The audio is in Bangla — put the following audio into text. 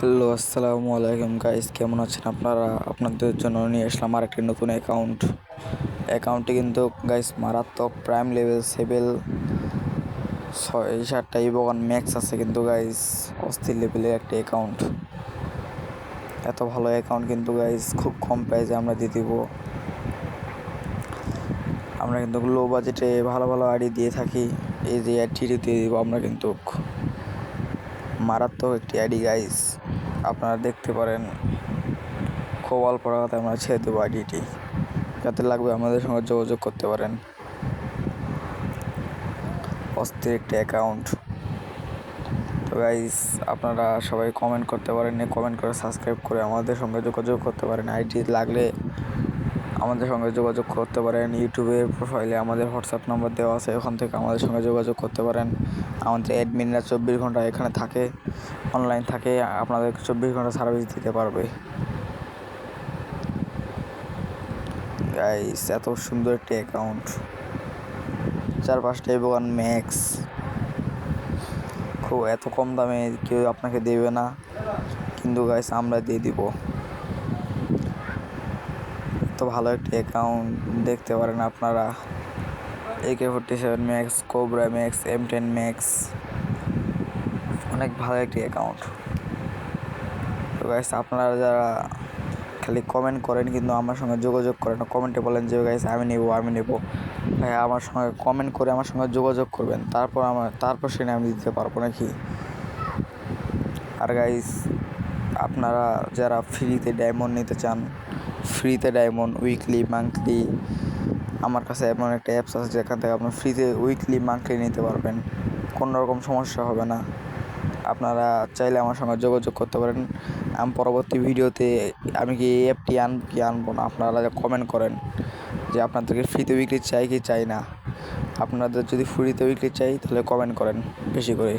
হ্যালো, আসসালামু আলাইকুম গাইস কেমন আছেন আপনারা? আপনাদের জন্য নিয়ে আসলাম আর একটি নতুন অ্যাকাউন্ট অ্যাকাউন্টটি কিন্তু গাইস মারাত্মক প্রাইম লেভেল সেভেল ছয়, সাতটা ইভোগান ম্যাক্স আছে কিন্তু গাইস অস্থির লেভেলের একটি অ্যাকাউন্ট এত ভালো অ্যাকাউন্ট কিন্তু গাইস খুব কম প্রাইসে আমরা দিয়ে দিব। আমরা কিন্তু লো বাজেটে ভালো ভালো আইডি দিয়ে থাকি। এই যে অ্যাডটি দিয়ে দিব আমরা কিন্তু। মারাত্মক একটি আইডি গাইস আপনারা দেখতে পারেন খুব অল্প টাকাতে আমরা ছেড়ে দেবো আইডিটি। যাতে লাগবে আমাদের সঙ্গে যোগাযোগ করতে পারেন। অস্থির একটি অ্যাকাউন্ট তো গাইস আপনারা সবাই কমেন্ট করতে পারেন কমেন্ট করে সাবস্ক্রাইব করে আমাদের সঙ্গে যোগাযোগ করতে পারেন। আইডি লাগলে আমাদের সঙ্গে যোগাযোগ করতে পারেন। ইউটিউবের প্রোফাইলে আমাদের হোয়াটসঅ্যাপ নাম্বার দেওয়া আছে, ওখান থেকে আমাদের সঙ্গে যোগাযোগ করতে পারেন। আমাদের অ্যাডমিনরা চব্বিশ ঘণ্টা এখানে থাকে অনলাইন থাকে, আপনাদের চব্বিশ ঘণ্টা সার্ভিস দিতে পারবে। গাইস এত সুন্দর একটি অ্যাকাউন্ট চার পাঁচটা এবং ম্যাক্স খুব এত কম দামে কেউ আপনাকে দেবে না। কিন্তু গাইস আমরা দিয়ে দিব। ভালো একটি অ্যাকাউন্ট দেখতে পারেন আপনারা। AK forty seven max cobra max M ten max অনেক ভালো একটি অ্যাকাউন্ট তো গাইস আপনারা যারা খালি কমেন্ট করেন কিন্তু আমার সঙ্গে যোগাযোগ করেন কমেন্টে বলেন যে গাইস আমি নেব আমি নেব। ভাই আমার সঙ্গে কমেন্ট করে আমার সঙ্গে যোগাযোগ করবেন। তারপর আমার, তারপর সেটা আমি দিতে পারব নাকি? আর গাইস আপনারা যারা ফ্রিতে ডায়মন্ড নিতে চান ফ্রিতে ডায়মন্ড উইকলি মান্থলি আমার কাছে এমন একটা অ্যাপস আছে যেখান থেকে আপনি ফ্রিতে উইকলি মান্থলি নিতে পারবেন। কোনো রকম সমস্যা হবে না। আপনারা চাইলে আমার সঙ্গে যোগাযোগ করতে পারেন। আমি পরবর্তী ভিডিওতে আমি কি এই অ্যাপটি আন, কি আনব না? আপনারা যা কমেন্ট করেন যে আপনাদেরকে ফ্রিতে উইকলি চাই কি চাই না। আপনাদের যদি ফ্রিতে উইকলি চাই, তাহলে কমেন্ট করেন বেশি করে।